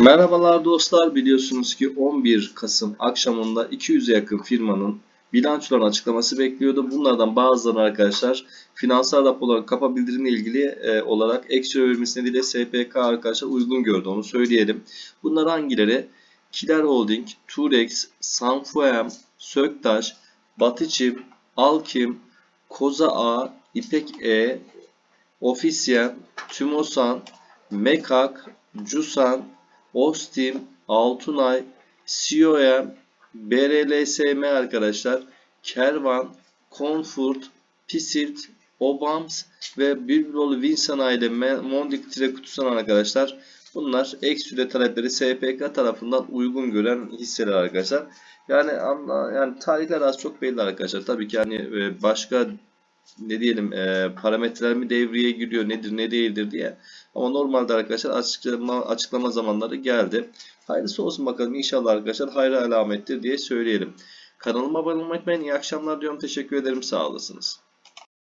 Merhabalar dostlar. Biliyorsunuz ki 11 Kasım akşamında 200'e yakın firmanın bilançolarını açıklaması bekliyordu. Bunlardan bazıları arkadaşlar finansal raporların kapa bildirimle ilgili e, olarak eksi verilmesi nedeniyle SPK arkadaşlar uygun gördü. Onu söyleyelim. Bunlar hangileri? Kiler Holding, Turex, Sanfuem, Söktaş, Batıçim, Alkim, Koza A, İpek E, Ofisyen, Tümosan, Mekak, Cusan, Ostim, Altunay, COM, BRLSM arkadaşlar, Kervan, Comfort, Pisirt, Obams ve Bülbüloğlu Winsana ile Mondik Tire Kutusan arkadaşlar. Bunlar ek süre talepleri SPK tarafından uygun gören hisseler arkadaşlar. Yani yani tarihler az çok belli arkadaşlar. Tabii ki hani e, başka ne diyelim e, parametreler mi devreye giriyor nedir ne değildir diye. Ama normalde arkadaşlar açıklama, açıklama zamanları geldi. Hayırlısı olsun bakalım inşallah arkadaşlar hayra alamettir diye söyleyelim. Kanalıma abone olmayı unutmayın. İyi akşamlar diyorum. Teşekkür ederim. Sağ olasınız.